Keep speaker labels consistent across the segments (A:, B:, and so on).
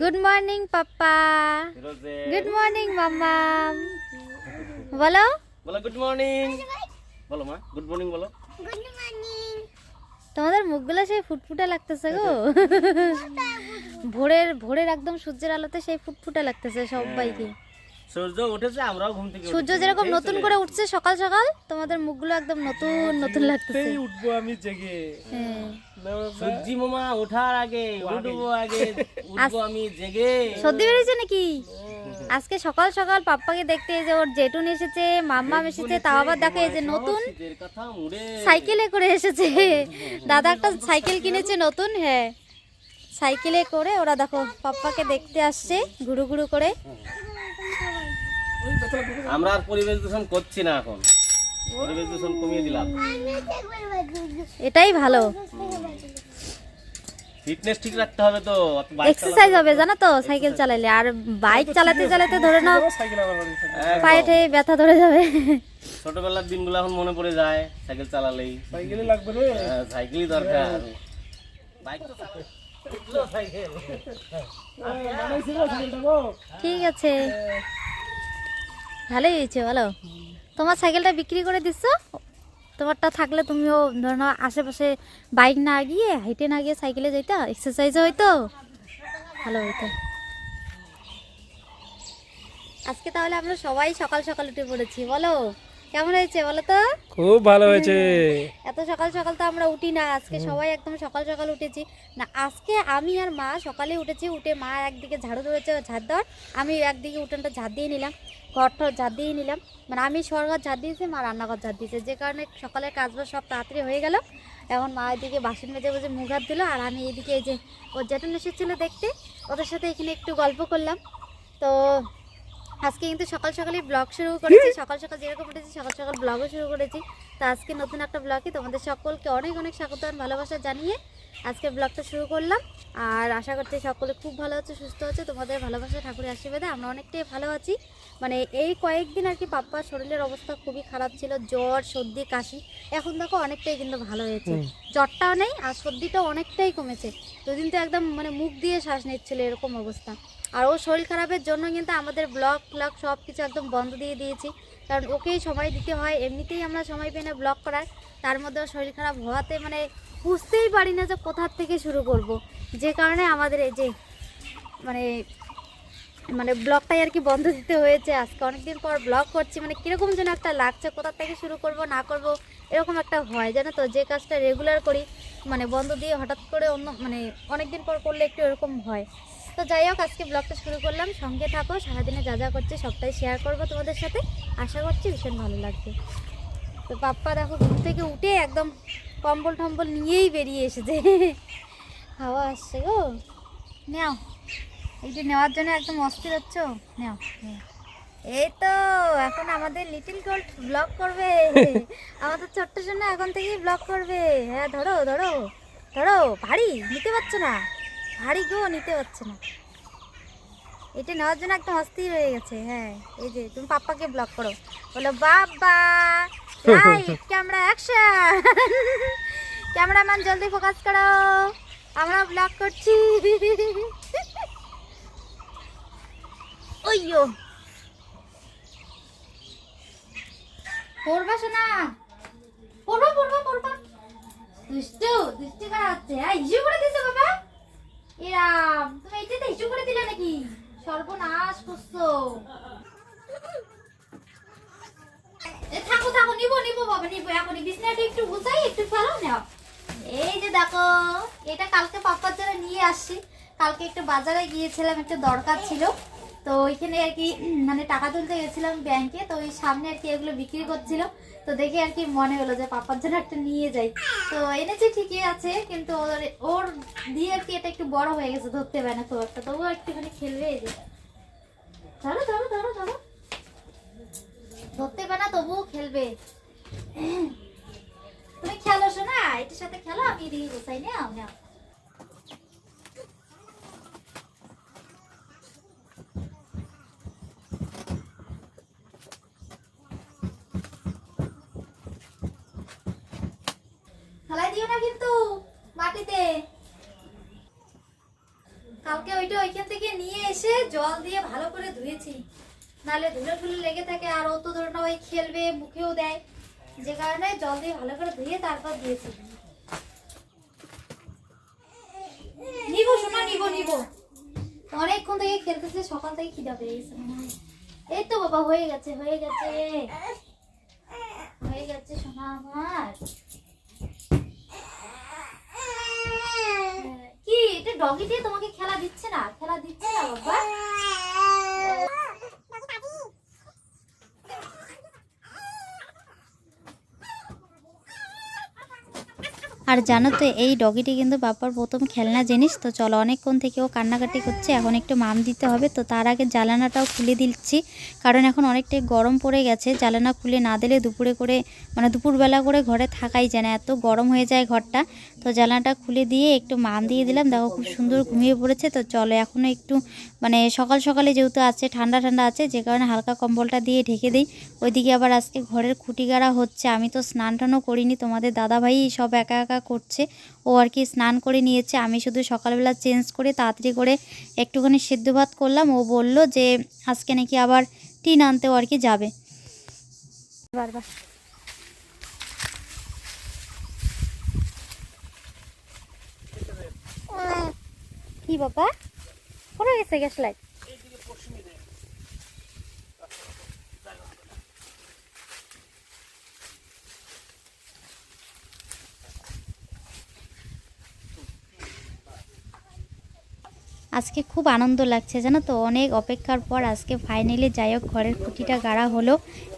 A: Good morning পাপ্পা। Good morning মাম্মাম বলো।
B: বলো গুড মর্নিং বলো মা গুড মর্নিং বলো।
A: তোমাদের মুখগুলো সেই ফুটফুটা লাগতেছে গো। ভোরের ভোরের একদম সূর্যের আলোতে সেই ফুটফুটা লাগতেছে সবাইকে
B: সূর্য উঠেছে আমরাও ঘুম থেকে
A: সূর্য যেরকম নতুন করে উঠছে সকাল সকাল তোমাদের মুখগুলো একদম নতুন নতুন লাগতেছে।
C: উঠবো আমি জেগে।
A: হ্যাঁ।
B: সূর্যি মামা ওঠার আগে উঠবো আগে উঠবো আমি জেগে।
A: সর্দি বেরিয়েছে নাকি? আজকে সকাল সকাল পাপ্পাকে দেখতে এই যে ওর জেঠুন এসেছে মাম্মাম এসেছে তাও আবার দেখো এই যে নতুন। সাইকেলে করে এসেছে। দাদা একটা সাইকেল কিনেছে নতুন হ্যাঁ। সাইকেলে করে ওরা দেখো পাপ্পাকে দেখতে আসছে ঘুরু ঘুরু করে।
B: আমরা আর পরিবেশ দূষণ করছি না এখন। পরিবেশ দূষণ কমিয়ে দিলাম।
A: এটাই ভালো।
B: ফিটনেস ঠিক রাখতে হবে তো।
A: এক্সারসাইজ হবে জানো তো? সাইকেল চালালে। আর বাইক চালাতে চালাতে ধরে নাও। পায়ে ঠেয়ে ব্যথা ধরে যাবে।
B: ছোটবেলার দিনগুলো এখন মনে পড়ে যায় সাইকেল চালালেই।
C: সাইকেলে লাগবে রে।
B: হ্যাঁ, সাইকেলই দরকার। বাইক তো
A: ঠিক আছে। ভালোই হয়েছে, বলো? তোমার সাইকেলটা বিক্রি করে দিচ্ছ তোমারটা থাকলে তুমিও ধর আশেপাশে বাইক না গিয়ে, হাইটে না গিয়ে সাইকেলে যেতে এক্সারসাইজও হইতো? ভালো হইতো। আজকে তাহলে আমরা সবাই সকাল সকাল উঠে পড়েছি, বলো? কেমন হয়েছে বলো তো?
C: খুব ভালো হয়েছে।
A: এত সকাল সকাল তো আমরা উঠি না আজকে সবাই একদম সকাল সকাল উঠেছি। না আজকে আমি আর মা সকালে উঠেছি উঠে মা একদিকে ঝাড়ু ধরেছে ঝাড় দেওয়ার আমি একদিকে উঠোনটা ঝাড় দিয়ে নিলাম ঘরটা ঝাড় দিয়ে নিলাম। মানে আমি সরঘর ঝাড় দিয়েছি মা রান্নাঘর ঝাড় দিয়েছে। যে কারণে সকালের কাজবাজ সব তাড়াতাড়ি হয়ে গেল। এখন মা এদিকে বাসন মেজে বুঝে মুখ হাত দিল আর আমি এদিকে এই যে ওর জ্যাঠন এসেছিল দেখতে ওদের সাথে এখানে একটু গল্প করলাম। তো আজকে কিন্তু সকাল সকালই ব্লগ শুরু করেছি সকাল সকাল যেরকম উঠেছি সকাল সকাল ব্লগও শুরু করেছি। তো আজকে নতুন একটা ব্লগে তোমাদের সকলকে অনেক অনেক স্বাগত আর ভালোবাসা জানিয়ে আজকে ব্লগটা শুরু করলাম। আর আশা করছি সকলে খুব ভালো আছে সুস্থ আছে। তোমাদের ভালোবাসা ঠাকুরের আশীর্বাদে আমরা অনেকটাই ভালো আছি। মানে এই কয়েকদিন আর কি পাপ্পার শরীরের অবস্থা খুবই খারাপ ছিল জ্বর সর্দি কাশি। এখন দেখো অনেকটাই কিন্তু ভালো হয়েছে। জ্বরটাও নেই আর সর্দিটাও অনেকটাই কমেছে। দুদিন তো একদম মানে মুখ দিয়ে শ্বাস নিচ্ছিল এরকম অবস্থা। আর ও শরীর খারাপের জন্য কিন্তু আমাদের ব্লগ ফ্লগ সব কিছু একদম বন্ধ দিয়ে দিয়েছি। কারণ ওকেই সময় দিতে হয়, এমনিতেই আমরা সময় পেয়ে ব্লগ করার। তার মধ্যে ওর শরীর খারাপ হওয়াতে মানে বুঝতেই পারি না যে কোথার থেকে শুরু করব। যে কারণে আমাদের এই যে মানে মানে ব্লগটাই আর কি বন্ধ দিতে হয়েছে। আজকে অনেকদিন পর ব্লগ করছি মানে কীরকম যেন একটা লাগছে কোথা থেকে শুরু করব, না করব, এরকম একটা হয়, জানো তো? যে কাজটা রেগুলার করি মানে বন্ধ দিয়ে হঠাৎ করে অন্য মানে অনেকদিন পর করলে একটু এরকম হয়। তো যাই হোক, আজকে ব্লগটা শুরু করলাম। সঙ্গে থাকো, সারাদিনে যা যা করছে সবটাই শেয়ার করব তোমাদের সাথে। আশা করছি ভীষণ ভালো লাগবে। তো পাপ্পা দেখো, ঘুম থেকে উঠে একদম কম্বল টম্বল নিয়েই বেরিয়ে এসেছে। হাওয়া আসছে গো। নেও এইটা নেওয়ার জন্য একদম অস্থির হচ্ছ। নেও। এই তো, এখন আমাদের লিটিল গোল্ড ব্লগ করবে। আমাদের ছোট্ট জন্য এখন থেকেই ব্লগ করবে। হ্যাঁ ধরো ধরো ধরো, ভারী, নিতে পারছ না? ভারী গো, নিতে পারছে না। এটা নেওয়ার জন্য একদম অস্থির হয়ে গেছে হ্যাঁ। এই যে, তুমি পাপ্পাকে ব্লক করো। বলো বাবা লাইট ক্যামেরা অ্যাকশন ক্যামেরাম্যান জলদি ফোকাস করো। আমরা ব্লক করছি। ওইয়ো। পড়বা শোনা পড়বা পড়বা পড়বা। করা হচ্ছে। করে দিছো বাবা। এরাম তুমি এইটাতে নিবো নিবো এখনই বিছনাটা একটু গুছাই, একটু ফেলো নাও। এই যে দেখো, এটা কালকে পাপার যারা নিয়ে আসছি। কালকে একটু বাজারে গিয়েছিলাম, একটু দরকার ছিল। তো ওইখানে আর কি মানে টাকা তুলতে গেছিলাম ব্যাংকে তো ওই সামনে আর কি এগুলো বিক্রি করছিল। তো দেখে আর কি মনে হলো যে পাপার জন্য একটা নিয়ে যাই। তো এনেছি ঠিকই আছে, কিন্তু ওর ওর দিয়ে আর কি এটা একটু বড় হয়ে গেছে, ধরতে পারে না খুব একটা। তবুও একটুখানি খেলবে এই যে। ধরো ধরো ধরো ধরো। ধরতে পারে না, তবুও খেলবে। তুমি খেলো শোনা, এটার সাথে খেলো, আমি এদিকে গোসাই নাও নাও দিও না কিন্তু, মাটিতে। কালকে ওইটা ওইখান থেকে নিয়ে এসে জল দিয়ে ভালো করে ধুয়েছি। নাহলে ধুলো ধুলো লেগে থাকে, আর ও তো ওই খেলবে, মুখেও দেয়। যে কারণে জল দিয়ে ভালো করে ধুয়ে তারপর দিয়েছি নিবো শোনা নিবো নিবো। অনেকক্ষণ থেকে খেলতেছে, সকাল থেকে খিদা পেয়ে গেছে এই তো বাবা, হয়ে গেছে হয়ে গেছে। হয়ে গেছে সোনা আমার কি এটা ডগি দিয়ে তোমাকে খেলা দিচ্ছে না খেলা দিচ্ছে না বাবা। আর জানো তো, এই ডগিটি কিন্তু বাবার প্রথম খেলনা জিনিস, তো চলো অনেকক্ষণ থেকে ও কান্নাকাটি করছে, এখন একটু মাম দিতে হবে, তো তার আগে জ্বালানাটাও খুলে দিচ্ছি, কারণ এখন অনেকটাই গরম পড়ে গেছে জ্বালানা খুলে না দিলে দুপুরে করে মানে দুপুরবেলা করে ঘরে থাকাই যায় না, এত গরম হয়ে যায় ঘরটা, তো জ্বালানাটা খুলে দিয়ে একটু মাম দিয়ে দিলাম, দেখো খুব সুন্দর ঘুমিয়ে পড়েছে, তো চলো এখনও একটু মানে সকাল সকালে যেহেতু আছে, ঠান্ডা ঠান্ডা আছে, যে কারণে হালকা কম্বলটা দিয়ে ঢেকে দিই, ওইদিকে আবার আজকে ঘরের খুঁটি গাড়া হচ্ছে, আমি তো স্নান টানও করিনি, তোমাদের দাদাভাই সব একা একা করছে। ও আর কি স্নান করে নিয়েছে। আমি শুধু সকালবেলা চেঞ্জ করে তাড়াতাড়ি করে একটুখানি সেদ্ধ ভাত করলাম। ও বলল যে, আজকে নাকি আবার টিন আনতেও আর কি যাবে। কি বাবা কোথায় গেছে গ্যাস লাইট? আজকে খুব আনন্দ লাগছে জানো তো? অনেক অপেক্ষার পর আজকে ফাইনালি যাই হোক ঘরের খুঁটিটা গাড়া হলো।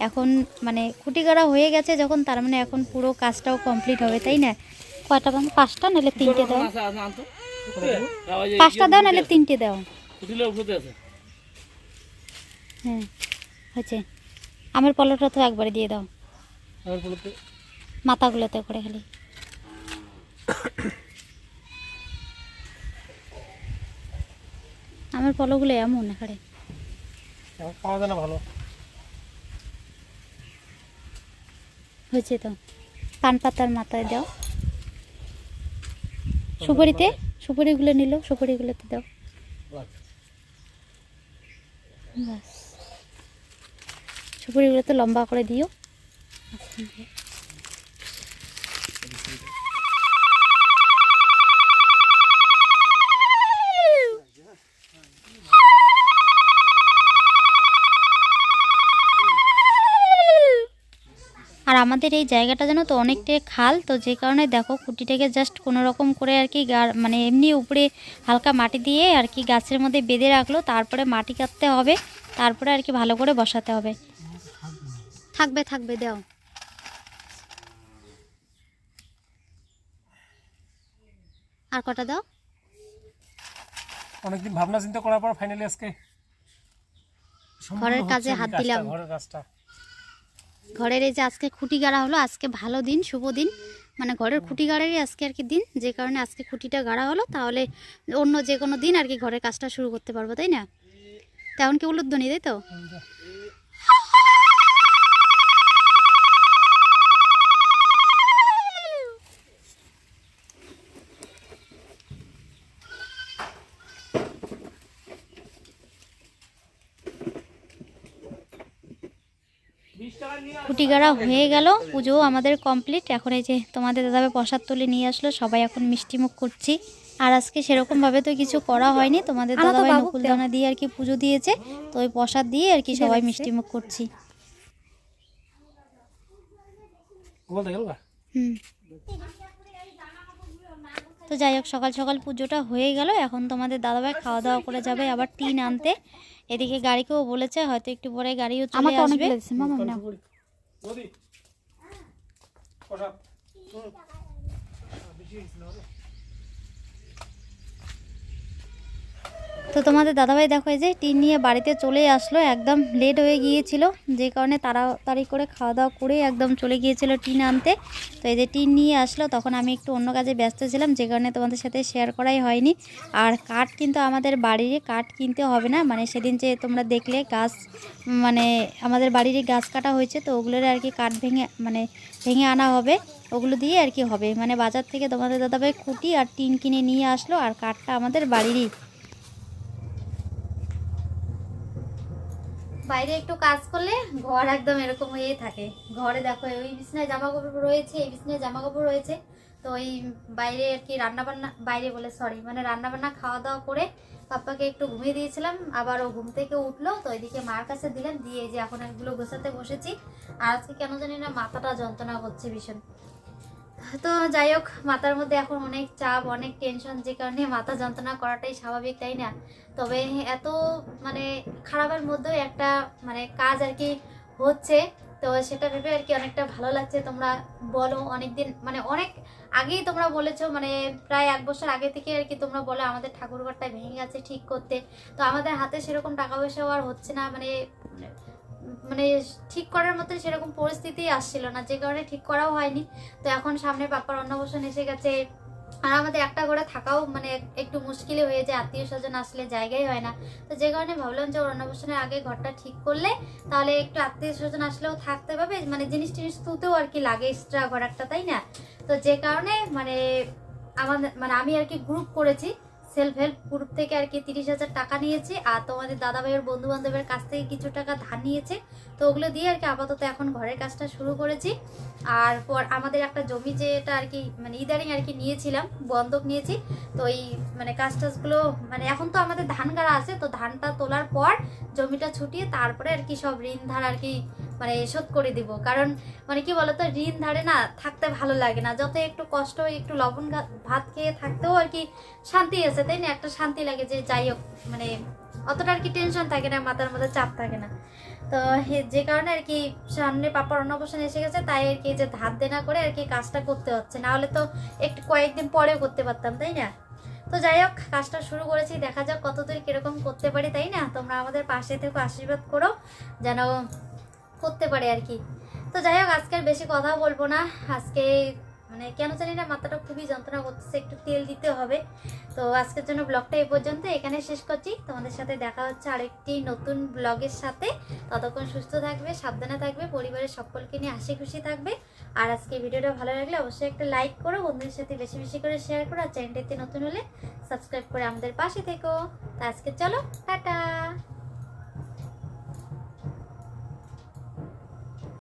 A: এখন মানে খুঁটি গাড়া হয়ে গেছে যখন তার মানে এখন পুরো কাজটাও কমপ্লিট হবে তাই না? কয়টা বান পাঁচটা নাহলে তিনটে দাও? পাঁচটা দাও নাহলে তিনটে দাও। হ্যাঁ হয়েছে। আমের পলটা তো একবারে দিয়ে দাও। মাথাগুলোতে করে খালি। আমার পলোগুলো এমন এখানে
C: পাওয়া যায় না ভালো।
A: হয়েছে তো। পান পাতার মাথায় দাও। সুপারিতে সুপারিগুলো নিল সুপারিগুলোতে দাও। বাস। সুপারিগুলো তো লম্বা করে দিও আর আমাদের এই জায়গাটা যেন তো অনেকটাই খাল তো যে কারণে দেখো খুঁটিটাকে জাস্ট কোনো রকম করে আর কি গা- মানে এমনি উপরে হালকা মাটি দিয়ে আর কি গাছের মধ্যে বেঁধে রাখল তারপরে মাটি কাটতে হবে তারপরে আর কি ভালো করে বসাতে হবে। থাকবে থাকবে দাও। আর কটা দাও?
C: অনেকদিন ভাবনা চিন্তা করার পর ফাইনালি আজকে
A: ঘরের কাজে হাত দিলাম।
C: ঘরের কাজটা।
A: ঘরের এই যে আজকে খুঁটি গাড়া হলো, আজকে ভালো দিন, শুভ দিন। মানে ঘরের খুঁটি গাড়ারই আজকে আর কি দিন। যে কারণে আজকে খুঁটিটা গাড়া হলো, তাহলে অন্য যে কোনো দিন আর কি ঘরের কাজটা শুরু করতে পারব, তাই না? তেমন কি উলুদ্ধনি তাই তো? খুঁটি গাড়া হয়ে গেল। পুজো আমাদের কমপ্লিট এখন এই যে তোমাদের দাদাবে প্রসাদ তুলে নিয়ে আসলো সবাই এখন মিষ্টি মুখ করছি। আর আজকে সেরকম ভাবে তো কিছু করা হয়নি। তোমাদের দাদাভাই নকুল দানা দিয়ে আর কি পুজো দিয়েছে। তো ওই প্রসাদ দিয়ে আর কি সবাই মিষ্টি মুখ করছি। হুম। তো যাই হোক সকাল সকাল পুজোটা হয়ে গেল। এখন তোমাদের দাদাভাই খাওয়া দাওয়া করে যাবে আবার টিন আনতে। এদিকে গাড়িকেও বলেছে হয়তো একটু পরে গাড়িও চলে আসবে।
C: নদী প্রসাদ
A: তো তোমাদের দাদাভাই দেখো যে টিন নিয়ে বাড়িতে চলে আসলো, একদম লেট হয়ে গিয়েছিল, যে কারণে তাড়াতাড়ি করে খাওয়া দাওয়া করে একদম চলে গিয়েছিল টিন আনতে। তো এই যে টিন নিয়ে আসলো, তখন আমি একটু অন্য কাজে ব্যস্ত ছিলাম, যে কারণে তোমাদের সাথে শেয়ার করাই হয়নি। আর কাঠ কিন্তু আমাদের বাড়ির কাঠ কিনতে হবে না মানে সেদিন যে তোমরা দেখলে গাছ মানে আমাদের বাড়িরই গাছ কাটা হয়েছে, তো ওগুলোর আর কি কাঠ ভেঙে মানে ভেঙে আনা হবে, ওগুলো দিয়ে আর কি হবে। মানে বাজার থেকে তোমাদের দাদাভাই খুঁটি আর টিন কিনে নিয়ে আসলো, আর কাঠটা আমাদের বাড়িরই। বাইরে একটু কাজ করলে ঘর একদম এরকম হয়েই থাকে। ঘরে দেখো, ওই বিছনায় জামা কাপড় রয়েছে, এই বিছনায় জামা কাপড় রয়েছে। তো ওই বাইরে আর কি রান্না বান্না বাইরে বলে সরি মানে রান্না বান্না খাওয়া দাওয়া করে পাপ্পাকে একটু ঘুমিয়ে দিয়েছিলাম। আবার ও ঘুম থেকে উঠল, তো ওইদিকে মার কাছে দিলাম, দিয়ে যে এখন এগুলো গোছাতে বসেছি। আর আজকে কেন জানি না মাথাটা যন্ত্রণা করছে ভীষণ। তো যাই হোক মাথার মধ্যে এখন অনেক চাপ, অনেক টেনশন যে কারণে মাথা যন্ত্রণা করাটাই স্বাভাবিক, তাই না? তবে এত মানে খারাপের মধ্যেও একটা মানে কাজ আর কি হচ্ছে। তো সেটা ভেবে আর কি অনেকটা ভালো লাগছে। তোমরা বলো অনেক দিন মানে অনেক আগেই তোমরা বলেছ মানে প্রায় এক বছর আগে থেকে আর কি তোমরা বলো, আমাদের ঠাকুরঘরটা ভেঙে গেছে ঠিক করতে। তো আমাদের হাতে সেরকম টাকা পয়সাও আর হচ্ছে না মানে মানে ঠিক করার মতো সেরকম পরিস্থিতি আসছিল না, যে কারণে ঠিক করাও হয়নি। তো এখন সামনে পাপার অন্নপ্রাশন এসে গেছে। আর আমাদের একটা করে থাকাও মানে একটু মুশকিলই হয়ে যায়, আত্মীয় স্বজন আসলে জায়গাই হয় না। তো যে কারণে ভাবলাম যে ওর অন্নপ্রাশনের আগে ঘরটা ঠিক করলে তাহলে একটু আত্মীয় স্বজন আসলেও থাকতে পারবে। মানে জিনিস টিনিস তুতেও আর কি লাগে এক্সট্রা ঘর একটা, তাই না? তো যে কারণে মানে আমাদের মানে আমি আর কি গ্রুপ করেছি। সেলফ হেল্প গ্রুপ থেকে আর কি তিরিশ হাজার টাকা নিয়েছে। আর তোমাদের দাদা ভাইয়ের বন্ধু বান্ধবের কাছ থেকে কিছু টাকা ধার নিয়েছে। তো ওগুলো দিয়ে আর কি আপাতত এখন ঘরের কাজটা শুরু করেছি। আর পর আমাদের একটা জমি যেটা আর কি মানে ইদারিং আর কি নিয়েছিলাম, বন্ধক নিয়েছি। তো এই মানে কাজ টাজগুলো মানে এখন তো আমাদের ধান গাড়া আছে, তো ধানটা তোলার পর জমিটা ছুটিয়ে তারপরে আর কি সব ঋণ ধার আর কি মানে শোধ করে দিব। কারণ মানে কি বলতো, ঋণ ধারে না থাকতে ভালো লাগে না। যত একটু কষ্ট একটু লবণ ভাত খেয়ে থাকতেও আর কি শান্তি আছে, তাই না? একটা শান্তি লাগে যে যাই হোক মানে অতটা আর কি টেনশন থাকে না, মাথার মধ্যে চাপ থাকে না। তো যে কারণে আর কি সামনে পাপার অন্নপ্রাশন এসে গেছে, তাই আর কি যে ধার দেনা করে আর কি কাজটা করতে হচ্ছে। না হলে তো একটু কয়েকদিন পরেও করতে পারতাম, তাই না? তো যাই হোক, কাজটা শুরু করেছি, দেখা যাক কতদূর কীরকম করতে পারি, তাই না? তোমরা আমাদের পাশে থেকে, আশীর্বাদ করো, যেন করতে পারে আর কি। তো যাই হোক, আজকে আর বেশি কথা বলব না। আজকে মানে কেন জানি না, মাথাটা খুবই যন্ত্রণা করতেছে, একটু তেল দিতে হবে। তো আজকের জন্য ব্লগটা এই পর্যন্ত, এখানে শেষ করছি। তোমাদের সাথে দেখা হচ্ছে আরেকটি নতুন ব্লগের সাথে। ততক্ষণ সুস্থ থাকবে, সাবধানে থাকবে, পরিবারের সকলকে নিয়ে হাসি খুশি থাকবে। আর আজকে ভিডিওটা ভালো লাগলে অবশ্যই একটা লাইক করো, বন্ধুদের সাথে বেশি বেশি করে শেয়ার করো, আর চ্যানেলটিতে নতুন হলে সাবস্ক্রাইব করে আমাদের পাশে থেকো। তা আজকে চলো, টাটা!